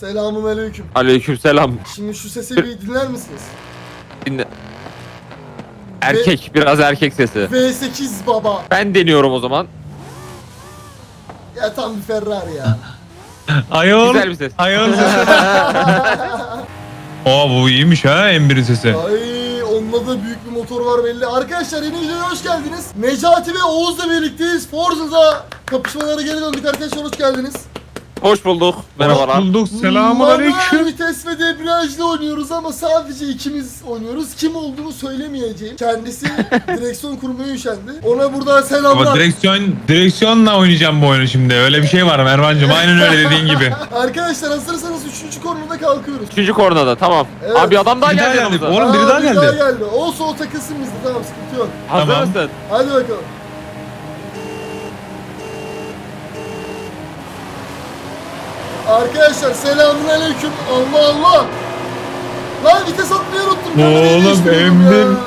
Selamun aleyküm. Aleykümselam. Şimdi şu sesi bir dinler misiniz? Dinle. Erkek, biraz erkek sesi. V8 baba. Ben deniyorum o zaman. Ya tam bir Ferrari ya. Ayol. Güzel bir ses. Ayol sesi. Aa bu iyiymiş ha M1'in sesi. Ay onunla da büyük bir motor var belli. Arkadaşlar yeni videoya hoş geldiniz. Necati ve Oğuz'la birlikteyiz. Forza'da kapışmalara geri döndük arkadaşlar hoş geldiniz. Hoş bulduk. Merhabalar. Bulduk. Selamun aleyküm. vites ve debriyajla oynuyoruz ama sadece ikimiz oynuyoruz. Kim olduğunu söylemeyeceğim. Kendisi direksiyon kurmaya üşendi. Ona buradan Ama selamlar. direksiyon direksiyonla oynayacağım bu oyunu şimdi. Öyle bir şey var Mervancığım. Aynen öyle dediğin gibi. Arkadaşlar hazırsanız 3. kornada kalkıyoruz. Üçüncü kornada tamam. Evet. Abi adam daha Bir daha geldi geldi. yanımıza. Oğlum biri daha geldi. geldi. Olsa o takılsın bizde tamam sıkıntı yok. Hazır Tamam. mısın? Hadi bakalım. Arkadaşlar selamun aleyküm. Allah Allah. Lan vites atmayı unuttum. Ben Oğlum, değiştiriyordum ya? emdim.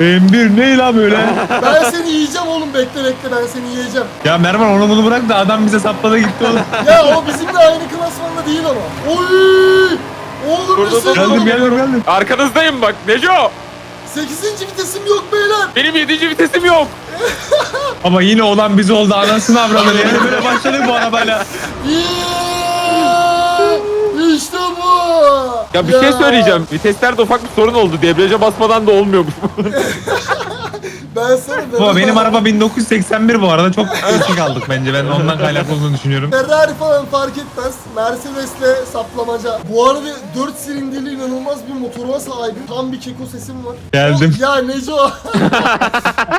M1 ne la böyle? Ben seni yiyeceğim oğlum bekle bekle ben seni yiyeceğim. ya Mervan onu bunu bırak da adam bize sapladı gitti oğlum. Ya o bizimle aynı klasmanda değil ama. Oy! Oğlum Dur, dur, dur, geldim geldim geldim. Arkanızdayım bak. Neco. 8. vitesim yok beyler. Benim yedinci vitesim yok. Ama yine olan biz oldu anasını avradı. Yani böyle başladık bu arabayla. İşte bu. Ya bir şey söyleyeceğim. Viteslerde ufak bir sorun oldu. Debriyaja basmadan da olmuyormuş. Ben sana Baba benim araba 1981 bu arada çok eski kaldık bence. Ben ondan kaynaklı olduğunu düşünüyorum. Ferrari falan fark etmez. Mercedes'le saplamaca. Bu arada 4 silindirli inanılmaz bir motoruma sahibim. Tam bir keko sesim var. Geldim. Ya Neco.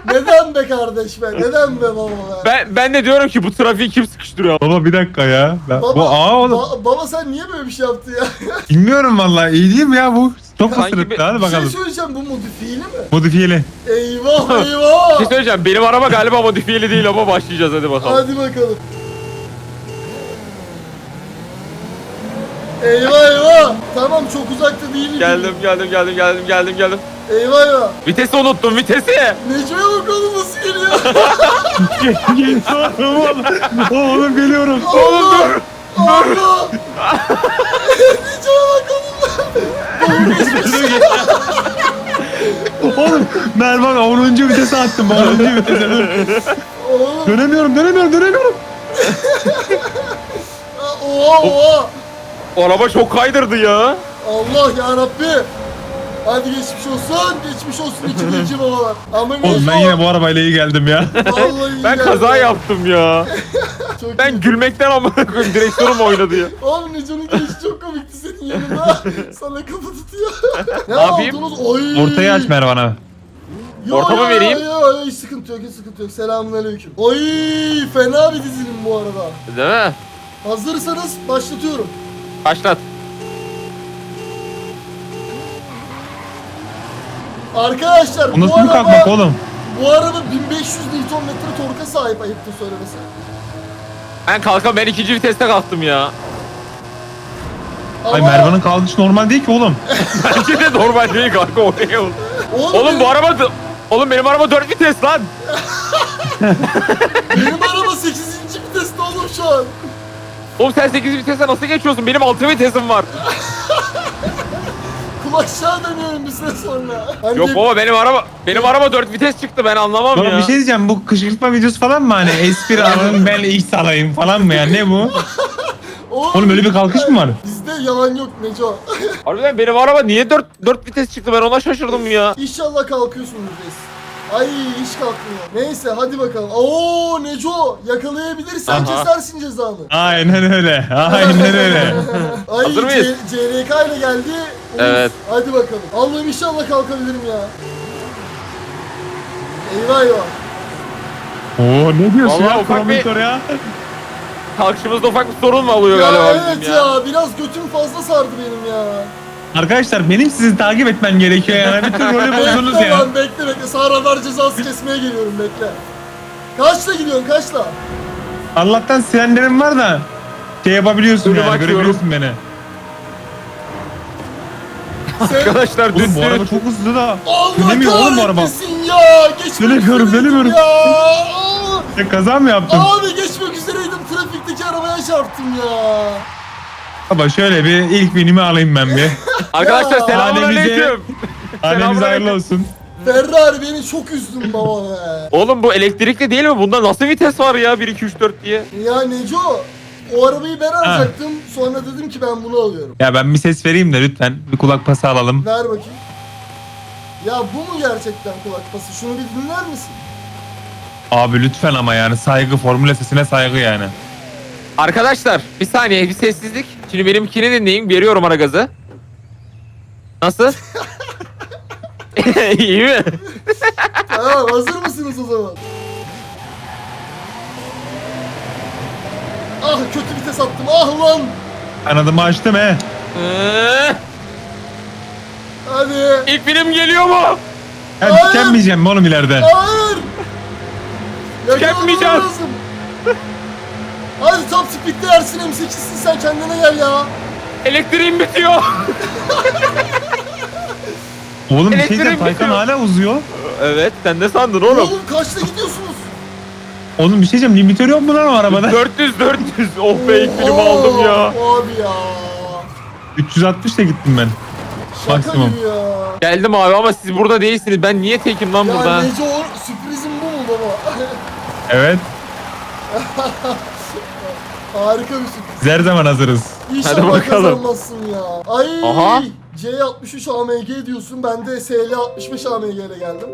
Neden be kardeş be? Neden be baba be? ben ben de diyorum ki bu trafiği kim sıkıştırıyor? Baba bir dakika ya. Ben, Baba, bu aa oğlum. ba- baba sen niye böyle bir şey yaptın ya? Bilmiyorum vallahi iyi değil mi ya bu? Çok Sanki ısırıklı bir- hadi bir şey bakalım. söyleyeceğim bu modifiyeli mi? Modifiyeli. Eyvah Bir eyvah. şey söyleyeceğim. Benim araba galiba modifiyeli değil ama başlayacağız hadi bakalım. Hadi bakalım. Eyvah eyvah. Tamam çok uzakta değilim. Geldim geldim geldim geldim geldim geldim. Eyvah eyvah. Vitesi unuttum vitesi. Neco'ya bakalım nasıl geliyor. oğlum, oğlum geliyorum. Oğlum dur. Allah. Neco'ya bakalım. Doğru oğlum Mervan 10. vitese attım 10. vitese. Oğlum. Dönemiyorum dönemiyorum dönemiyorum. Oha oha. Araba çok kaydırdı ya. Allah ya Rabbi. Hadi geçmiş olsun. Geçmiş olsun ikinci babalar. Ama Oğlum ben yine bu arabayla iyi geldim ya. Vallahi Ben geldi. kaza yaptım ya. Çok Ben iyi. gülmekten ama direksiyonum oynadı ya. Oğlum Neco'nun gelişi çok komikti senin yanında. Sana kafa tutuyor. ne yapayım? aldınız? Oy. Ortayı aç Mervan'a. Yo, Orta mı yo, vereyim? Yo, yo, hiç sıkıntı yok hiç sıkıntı yok. Selamun aleyküm. Oy fena bir dizilim bu arada. Değil mi? Hazırsanız başlatıyorum. Başlat. Arkadaşlar Bu bu, kalkmak araba, oğlum? bu araba 1500 Nm torka sahip ayıptır söylemesi. Ben kalkam ben ikinci viteste kalktım ya. Ay Ama- Mervan'ın kalkışı normal değil ki oğlum. Bence de normal değil kanka oraya oldu. Oğlum, Oğlum benim, bu araba Oğlum benim araba 4 vites lan. benim araba 8. viteste oğlum şu an. Oğlum sen 8 vitese nasıl geçiyorsun? Benim 6 vitesim var. Kul aşağı dönüyorum bir süre sonra. Hani Yok baba benim araba benim araba 4 vites çıktı ben anlamam Baba ya. bir şey diyeceğim bu kışkırtma videosu falan mı hani espri alın ben ilk salayım falan mı ya ne bu? Oğlum öyle bir kalkış mı var? Bizde yalan yok Neco. Harbiden benim araba niye 4 4 vites çıktı ben ona şaşırdım ya. İnşallah kalkıyorsundur reis. Ay hiç kalkmıyor. Neyse hadi bakalım. Oo Neco yakalayabilirsen Aha. kesersin cezanı. Aynen öyle. Aynen öyle. Ay Hazır mıyız? C- CRK ile geldi. Oğuz, Evet. Hadi bakalım. Allah'ım inşallah kalkabilirim ya. Eyvah eyvah. Oo ne diyorsun Vallahi ya ufak bir- komentör ya? Kalkışımızda ufak bir sorun mu oluyor Ya galiba evet bizim ya. ya? biraz götüm fazla sardı benim ya. Arkadaşlar benim sizi takip etmem gerekiyor yani. Bütün rolü bozdunuz bekle ya. lan bekle bekle. Sağ radar cezası kesmeye geliyorum bekle. Kaçla gidiyorsun kaçla? Allah'tan sirenlerim var da şey yapabiliyorsun Önümü yani açıyorum. görebiliyorsun beni. Sen... Arkadaşlar Oğlum bu araba çok hızlı da. Allah Dönemiyor oğlum bu araba. kahretmesin ya. Geçmek Dönemiyorum, üzereydim dönemiyorum. Ya. Aa! Ya kaza mı yaptın? Abi geçmek üzereydim. Trafikteki arabaya çarptım ya. Baba şöyle bir ilk binimi alayım ben bir. Arkadaşlar selamünaleyküm. Hanemiz hayırlı olsun. Ferrari beni çok üzdün baba be. Oğlum bu elektrikli değil mi? Bunda nasıl vites var ya 1 2 3 4 diye? Ya Neco o arabayı ben alacaktım. Sonra dedim ki ben bunu alıyorum. Ya ben bir ses vereyim de lütfen bir kulak pası alalım. Ver bakayım. Ya bu mu gerçekten kulak pası? Şunu bir dinler misin? Abi lütfen ama yani saygı formüle sesine saygı yani. Arkadaşlar bir saniye bir sessizlik. Şimdi benimkini dinleyin. Veriyorum ara gazı. Nasıl? İyi mi? Tamam hazır mısınız o zaman? Ah kötü vites attım ah lan. Kanadımı açtım he. Ee, Hadi. İlk film geliyor mu? Ben Hayır. tükenmeyeceğim oğlum ileride? Hayır. Yakalamam lazım. Hadi top speed'de Ersin M8'sin sen kendine gel ya. Elektriğim bitiyor. Oğlum bir şey Elektriğim diyeceğim Taycan bitiyor. hala uzuyor. evet sen de sandın oğlum. Oğlum kaçta gidiyorsunuz? Oğlum bir şey diyeceğim limitör yok mu lan o arabada? 400 400. Oh be Oo, aldım ya. Abi ya. 360 ile gittim ben. Şaka Maksimum. gibi ya. Geldim abi ama siz burada değilsiniz. Ben niye tekim lan Ya burada? Neco o sürprizim bu mu baba? Evet. Harika bir sürpriz. Biz her zaman hazırız. İnşallah Hadi bakalım. kazanmazsın ya. Ay. Aha. C63 AMG diyorsun. Ben de SL65 AMG ile geldim.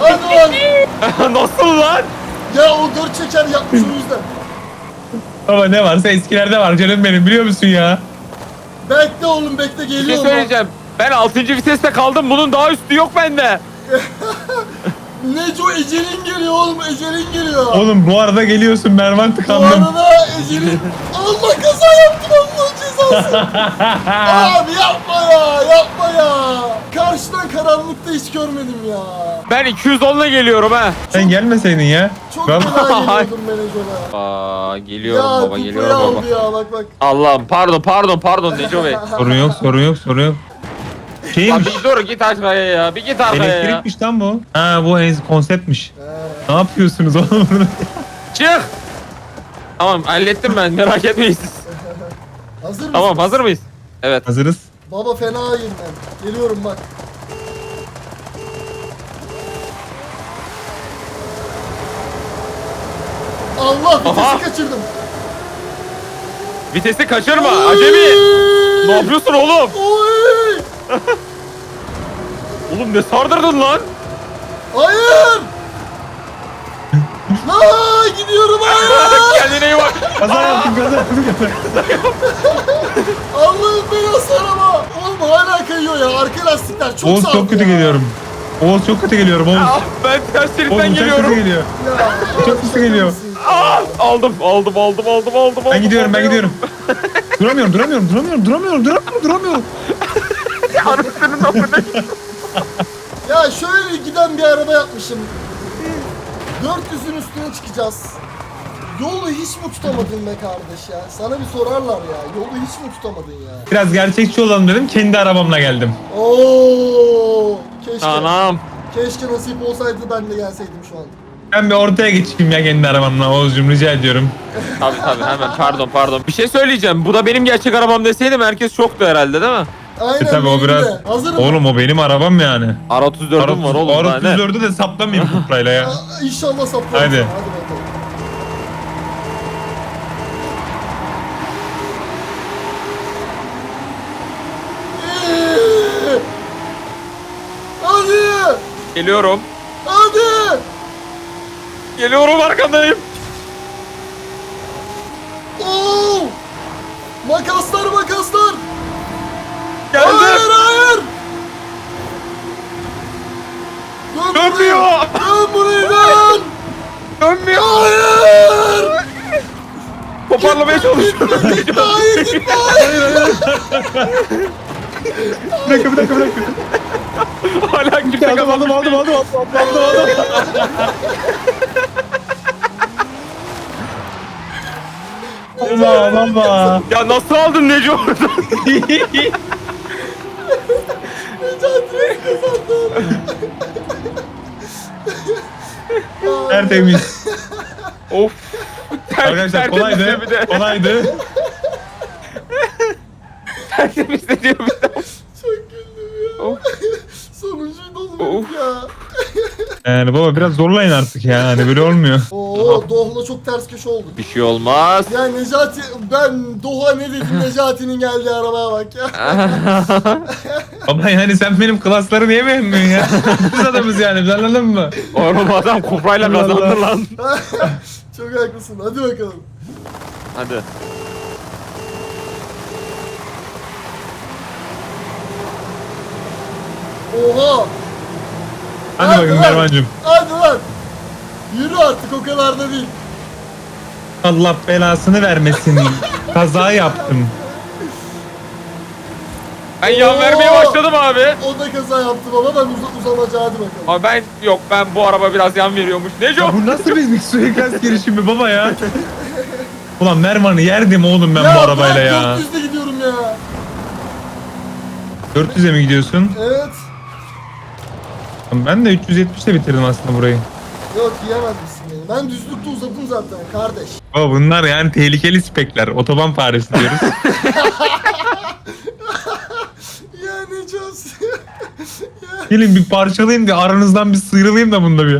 Hadi lan. Nasıl lan? Ya o dört çeker yapmış o yüzden. Baba ne varsa eskilerde var canım benim biliyor musun ya? Bekle oğlum bekle Bir şey geliyor bak. söyleyeceğim. Ben 6. viteste kaldım. Bunun daha üstü yok bende. Neco ecelin geliyor oğlum ecelin geliyor. Oğlum bu arada geliyorsun Mervan Bu tıkandım. arada ecelin... Allah kaza yaptım Allah cezası. Abi yapma ya yapma ya. Karşıdan karanlıkta hiç görmedim ya. Ben 210 ile geliyorum ha. Sen gelmeseydin ya. Çok Ben- fena geliyordum Ecel'e. Aa geliyorum Ya baba geliyorum baba. ya bak bak. Allah'ım pardon pardon pardon Neco Bey. sorun yok sorun yok sorun yok. Lan Şeymiş. bir dur git arkaya ya. Bir git arkaya ya. Elektrikmiş lan bu. Ha bu en konseptmiş. Ne yapıyorsunuz oğlum burada? Çık. Tamam hallettim ben merak etmeyin siz. Hazır mısın? Tamam hazır mıyız? Evet. Hazırız. Baba fena yeniden. Geliyorum bak. Allah vitesi Aha. kaçırdım. Vitesi kaçırma Oy! acemi. Ne yapıyorsun oğlum? Oy! Oğlum ne sardırdın lan? Hayır! Aa, gidiyorum hayır! Kendine iyi bak. Kaza yaptım kaza yaptım. Allah'ım belası araba! Oğlum hala kayıyor ya. Arka lastikler çok Oğuz sağlam çok kötü ya. geliyorum. Oğuz çok kötü geliyorum Oğuz. Ah, ben ters şeritten çok kötü geliyorum. geliyor. Ya, Çok kötü geliyor. Ah, aldım aldım aldım aldım aldım. Ben aldım, gidiyorum ben aldım. gidiyorum. duramıyorum duramıyorum duramıyorum duramıyorum duramıyorum duramıyorum. Anasının amına. Ya şöyle giden bir araba yapmışım. 400'ün üstüne çıkacağız. Yolu hiç mi tutamadın be kardeş ya? Sana bir sorarlar ya. Yolu hiç mi tutamadın ya? Biraz gerçekçi olalım dedim kendi arabamla geldim. Oo, keşke. Anam. Keşke nasip olsaydı ben de gelseydim şu an. Ben bir ortaya geçeyim ya kendi arabamla Oğuz'cum rica ediyorum. Tabii tabii hemen pardon pardon. Bir şey söyleyeceğim. Bu da benim gerçek arabam deseydim herkes şoktu herhalde değil mi? Aynen E tabi o biraz... de. Hazırım. Oğlum o benim arabam yani. R34'üm var oğlum daha ne? R34'ü de saplamayayım kuprayla ya. Aa, İnşallah saplarız. Haydi. Hadi bakalım. Ee, Hadi! Geliyorum. Hadi! Geliyorum arkandayım. Oo! Makaslar makaslar! Geldim. Hayır hayır! Dön buraya! Dönmüyor. Dön buraya dön! Dönmüyor. Hayır! Toparlamaya çalışıyorum. Hayır gitme hayır! Bir dakika bir dakika bir dakika. Hala kimse Aldım aldım aldım aldım aldım aldım aldım. Allah Allah. Ya nasıl aldın Neco oradan? Necati kazandım. Tertemiz. Of. Arkadaşlar Tertemiz kolaydı. Kolaydı. Tertemiz de diyor bir Yani baba biraz zorlayın artık ya. Hani böyle olmuyor. Oo Doh'la çok ters köşe olduk. Bir şey olmaz. Ya Necati ben Doha ne dedim Necati'nin geldiği arabaya bak ya. Baba yani sen benim klasları niye beğenmiyorsun ya? Biz adamız yani biz anladın mı? Oğlum adam kuprayla kazandı lan. çok haklısın. Hadi bakalım. Hadi. Oha. Hadi Hadi bakayım lan. Mervan'cığım. Hadi lan. Yürü artık o kadar da değil. Allah belasını vermesin. Kaza yaptım. Ben yan Oo. vermeye başladım abi. O da kaza yaptı baba ben uz uzamaca hadi bakalım. Ama ben yok ben bu araba biraz yan veriyormuş. Neco? Ya bu nasıl bir suikast girişimi baba ya? Ulan Mervan'ı yerdim oğlum ben ya bu arabayla ben ya. 400'de gidiyorum ya. 400'e mi gidiyorsun? Evet. Ben de 370'te bitirdim aslında burayı. Yok yiyemez misin beni? Ben düzlükte uzadım zaten kardeş. Baba bunlar yani tehlikeli spekler. Otoban faresi diyoruz. Ya Necati. Gelin bir parçalayayım da aranızdan bir sıyrılayım da bunda bir.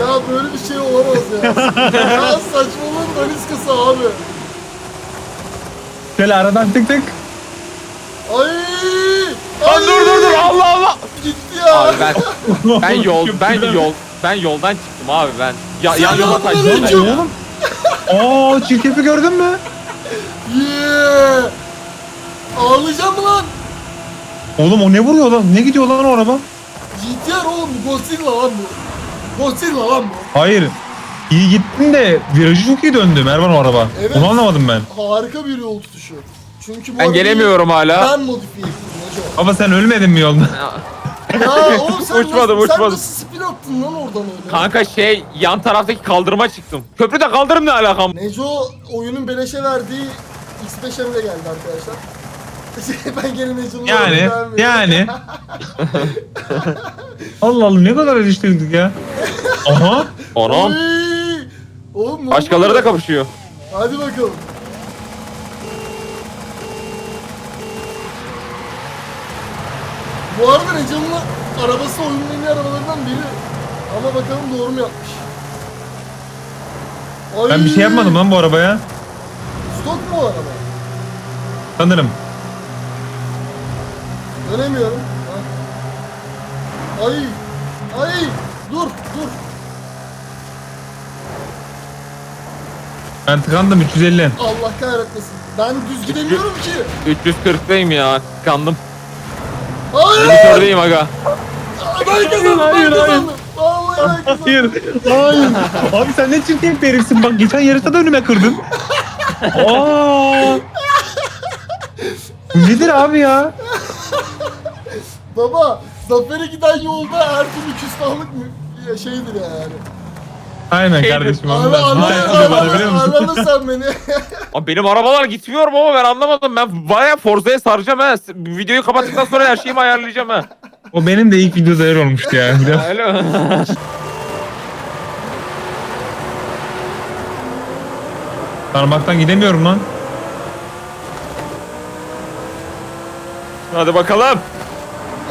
ya böyle bir şey olamaz ya. ya saçmalığın daniskası abi. Şöyle aradan tık tık. Lan dur dur dur Allah Allah. Gitti ya. Abi ben ben yol ben yol ben yoldan çıktım abi ben. Ya, yan yola kaçtım. Selamünaleyküm. ben. Oğlum. Aa çirkefi gördün mü? Yeah. Ağlayacağım lan? Oğlum o ne vuruyor lan? Ne gidiyor lan o araba? GTR oğlum bu Godzilla lan bu. Godzilla lan bu. Hayır. İyi gittin de virajı çok iyi döndü Mervan o araba. Evet. Onu anlamadım ben. Harika bir yol tutuşu. Çünkü bu Ben arabayı gelemiyorum hala. Ben modifiye ettim. Baba sen ölmedin mi yolda? Ya oğlum sen Uçmadım, nasıl, sen uçmadım. nasıl spin attın lan oradan öyle? Kanka şey yan taraftaki kaldırıma çıktım. Köprüde kaldırım ne alakam? Neco oyunun beleşe verdiği X5 ile geldi arkadaşlar. ben gene Neco'nun Yani beğenmiyorum. yani. Allah Allah ne kadar eleştirdik ya. Aha. Anam. Oy! Oğlum ne Başkaları da kapışıyor. Hadi bakalım. Bu arada Neco'nun arabası oyunun en iyi arabalarından biri. Ama bakalım doğru mu yapmış? Ay! Ben bir şey yapmadım lan bu arabaya. Stok mu o araba? Sanırım. Dönemiyorum. Ha. Ay! Ay! Dur! Dur! Ben tıkandım 350. Allah kahretmesin. Ben düz gidemiyorum ki. 340'dayım ya. Kandım. Hayır! Monitördeyim aga. Ben kazandım! Hayır, Ben hayır. kazandım! Vallahi ben kazandım! Hayır. Hayır. Abi sen ne çirkin bir herifsin. Bak geçen yarışta da önüme kırdın. Aa. Nedir abi ya? Baba, zafere giden yolda her türlü küstahlık mı ya şeydir yani. Aynen Şeydir. kardeşim. Anla, Allah. anla, Hayır, bana biliyor anla, musun? anladın sen beni. Abi benim arabalar gitmiyor ama ben anlamadım. Ben bayağı Forza'ya saracağım ha. Videoyu kapattıktan sonra her şeyimi ayarlayacağım ha. O benim de ilk videoda öyle olmuştu ya. Mi? Tarmaktan gidemiyorum lan. Hadi bakalım.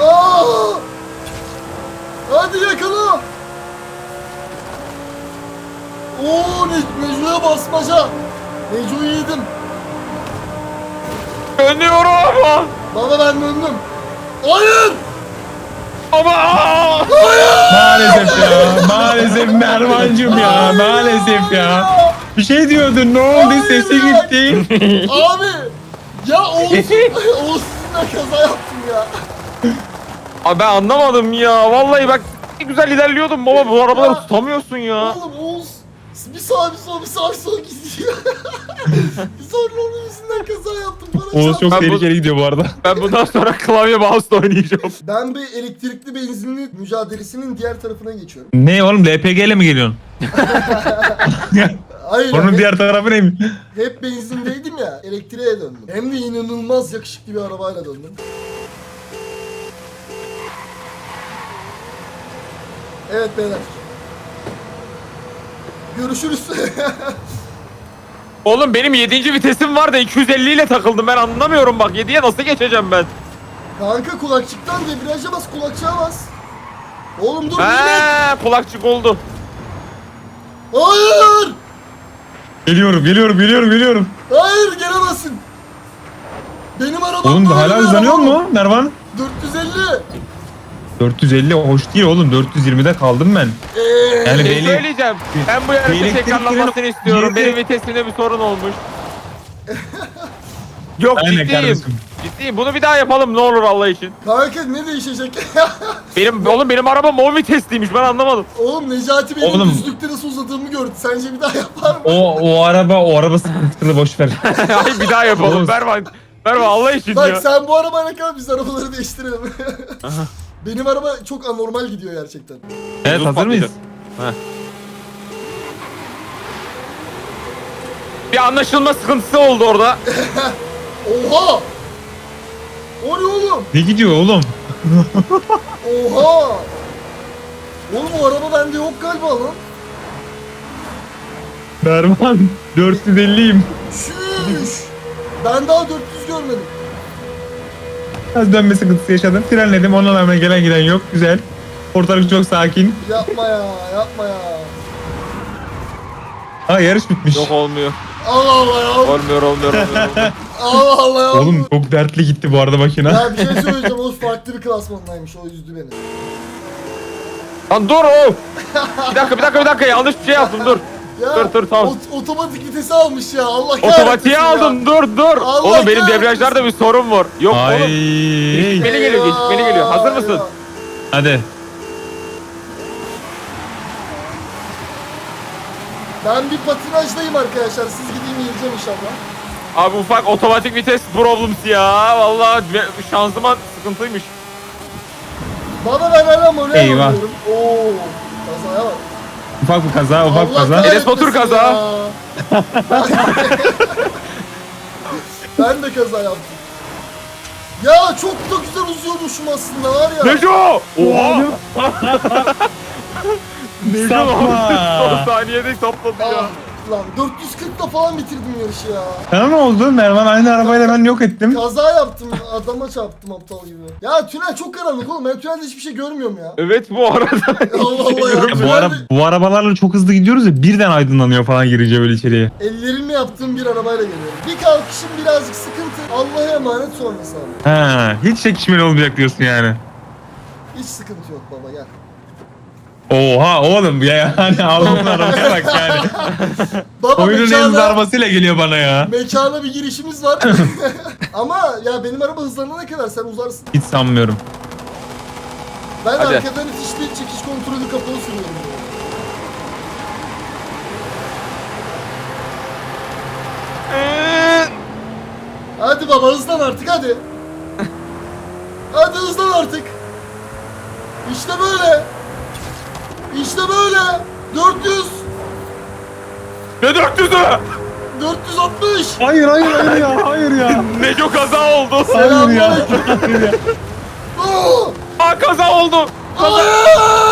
Aa! Hadi yakala. Oo, ne, Neco'ya basmaca. Neco'yu yedim. Dönüyorum. Baba ben döndüm. Hayır! Ama Maalesef ya. Maalesef Mervancım ya. Maalesef ya. Bir şey diyordun ne oldu Hayır sesi gitti. Abi! Ya Oğuz, Oğuz sizinle kaza yaptım ya. Abi ben anlamadım ya. Vallahi bak ne güzel ilerliyordum baba. Bu arabaları tutamıyorsun ya. Oğlum Oğuz bir sağ bir sol bir sağ bir sol gidiyor. bir sonra onun yüzünden kaza yaptım. Bana Oğuz çok Ben bu- tehlikeli gidiyor bu arada. Ben bundan sonra klavye mouse'la oynayacağım. Ben bir elektrikli benzinli mücadelesinin diğer tarafına geçiyorum. Ne oğlum LPG ile mi geliyorsun? Hayır Onun hep, diğer tarafı neymiş? hep benzindeydim ya elektriğe döndüm. Hem de inanılmaz yakışıklı bir arabayla döndüm. Evet beyler Görüşürüz. Oğlum benim 7. vitesim var da 250 ile takıldım ben anlamıyorum bak 7'ye nasıl geçeceğim ben? Kanka kulakçıktan debriyaja bas kulakçığa bas. Oğlum dur Mehmet. He kulakçık oldu. Hayır. Geliyorum geliyorum geliyorum geliyorum. Hayır gelemezsin. Benim arabam Oğlum hala bir hızlanıyor mu Mervan? 450. 450 hoş değil oğlum 420'de kaldım ben. Yani Şey beni- söyleyeceğim. Ben bu yarışın Elektrik tekrarlanmasını istiyorum. Benim vitesimde bir sorun olmuş. Yok Aynen ciddiyim. kardeşim. Ciddiyim. Bunu bir daha yapalım ne olur Allah için. Kanka ne değişecek? Benim oğlum benim arabam o vitesliymiş ben anlamadım. Oğlum Necati benim Oğlum. düzlükte nasıl uzadığımı gördü. Sence bir daha yapar mı? O o araba o araba sıkıntılı boş ver. Ay bir daha yapalım. Oğlum. Bervan. Bervan Allah için Bak ya. sen bu arabayla kal biz arabaları değiştirelim. Benim araba çok anormal gidiyor gerçekten. evet Uzun hazır mıyız? Bir anlaşılma sıkıntısı oldu orada. Oha! O ne oğlum? Ne gidiyor oğlum? Oha! Oğlum o araba bende yok galiba lan. Mervan 450'yim. Şüş! Ben daha 400 görmedim. Az dönme sıkıntısı yaşadım. Frenledim ona rağmen gelen giden yok. Güzel. Ortalık çok sakin. Yapma ya, yapma ya. Ha yarış bitmiş. Yok olmuyor. Allah Allah ya. Olmuyor olmuyor olmuyor. olmuyor. Allah Allah ya. Oğlum çok dertli gitti bu arada makine. Ya bir şey söyleyeceğim. O farklı bir klasmandaymış. O üzdü beni. Lan dur o. Bir dakika bir dakika bir dakika yanlış bir şey yaptım dur. Ya, Dur, dur, tamam. ot- otomatik vitesi almış ya. Allah kahretsin Otomatiğe ya. aldım dur dur. Allah oğlum benim kahretsin. debriyajlarda bir sorun var. Yok Ay. oğlum. Gecikmeli geliyor gecikmeli geliyor. Hazır mısın? Eyvah. Hadi. Ben bir patinajdayım arkadaşlar. Siz gideyim yiyeceğim inşallah. Abi ufak otomatik vites problems ya. Vallahi ve- şanzıman sıkıntıymış. Baba ben hala manuel Eyvah. oynuyorum. Oo. Kazaya bak. Ufak bir kaza, ufak bir kaza. Enes Batur kaza. ya. ben de kaza yaptım. Ya çok da güzel uzuyormuşum aslında var ya. Neco! Oha! Neco Sapma. son saniyede sapladı ya. Ah, lan 440'la falan bitirdim yarışı ya. Sana ne oldu? Mervan aynı arabayla ben yok ettim. Kaza yaptım adama çarptım aptal gibi. Ya tünel çok karanlık oğlum ben tünelde hiçbir şey görmüyorum ya. Evet bu arada. Allah Allah ya. Ya bu, ara, Tünelde bu arabalarla çok hızlı gidiyoruz ya birden aydınlanıyor falan girince böyle içeriye. ellerimle yaptığım bir arabayla geliyorum. Bir kalkışım birazcık sıkıntı. Allah'a emanet sonrası abi. Ha, hiç çekişmeli olmayacak diyorsun yani. Hiç sıkıntı yok baba gel. Oha oğlum ya yani Allah'ın arabasına bak yani. Baba Oyunun en mekana, arabasıyla geliyor bana ya. mekana bir girişimiz var. Ama ya benim araba hızlanana kadar sen uzarsın. Hiç sanmıyorum. Ben Hadi. arkadan itişli çekiş kontrolü kapalı sürüyorum. Hadi baba hızlan artık hadi. hadi hızlan artık. İşte böyle. İşte böyle. 400. ne 400'ü? 460. Hayır hayır hayır ya hayır ya. Neco kaza oldu. Hayır ya. Hayır ya. Aa kaza oldu. Hayır!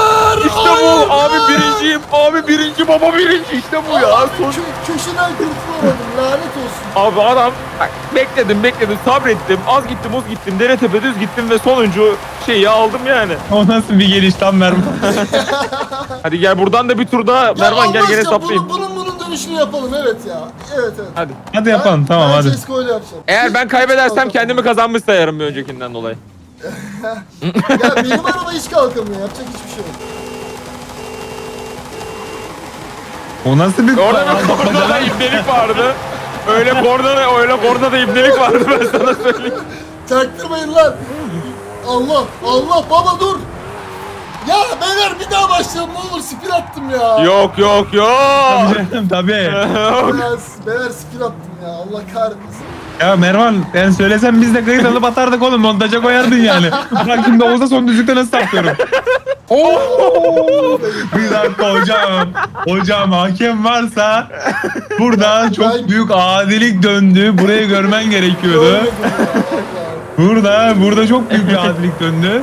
İşte bu. Abi birinciyim. Abi birinci baba birinci. İşte bu ya. Abi Son... kö- köşeden kurtulamadım lanet olsun. Abi adam bak, bekledim bekledim sabrettim. Az gittim uz gittim. Dere tepe düz gittim ve sonuncu şeyi aldım yani. O nasıl bir geliş lan Mervan? Hadi gel buradan da bir tur daha. Ya Mervan gel Allah gene aşkına saplayayım. Bunun, bunun bunun dönüşünü yapalım evet ya. Evet evet. Hadi. Hadi yapalım Ben- tamam ben hadi. İle yapacağım. Eğer ben kaybedersem kendimi kazanmış sayarım bir öncekinden dolayı. Ya benim araba hiç kalkamıyor. Yapacak hiçbir şey yok. O nasıl bir... Orada bir kornada da ibnelik vardı. Öyle kornada öyle kornada ibnelik vardı ben sana söyleyeyim. Çaktırmayın lan. Allah Allah baba dur. Ya beyler bir daha başlayalım ne olur spin attım ya. Yok yok yok. Tabii Tabii. Beyler spin attım ya Allah kahretmesin. Ya Mervan ben söylesem biz de kayıt alıp atardık oğlum montaja koyardın yani. Bak şimdi Oğuz'a son düzlükte nasıl saplıyorum. Oo! Bir dakika hocam. Hocam hakem varsa burada çok Ben- büyük adilik döndü. Burayı görmen gerekiyordu. Burada burada çok büyük bir adilik döndü.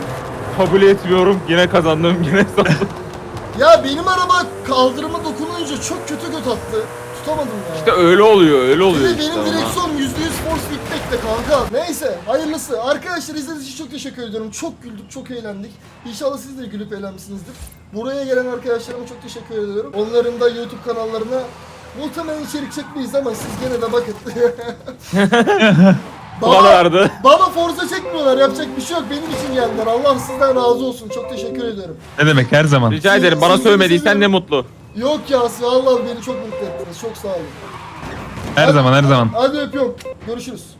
Kabul etmiyorum. Yine kazandım. Yine sandım. Ya benim araba kaldırıma dokununca çok kötü göt attı. Tutamadım ya. İşte öyle oluyor öyle Bir oluyor de işte benim ama. direksiyon %100 force feedback'te kanka. Neyse hayırlısı. Arkadaşlar izlediğiniz için çok teşekkür ediyorum. Çok güldük, çok eğlendik. İnşallah siz de gülüp eğlenmişsinizdir. Buraya gelen arkadaşlarıma çok teşekkür ediyorum. Onların da YouTube kanallarına muhtemelen içerik çekmeyiz ama siz gene de bakın. Bu kadardı. Baba Forza çekmiyorlar. Yapacak bir şey yok. Benim için geldiler. Allah sizden razı olsun. Çok teşekkür ediyorum. Ne demek her zaman. Rica ederim bana sövmediysen ne mutlu. Yok ya vallahi beni çok mutlu ettiniz. Çok sağ olun. Her zaman her zaman. Hadi öpüyorum. Görüşürüz.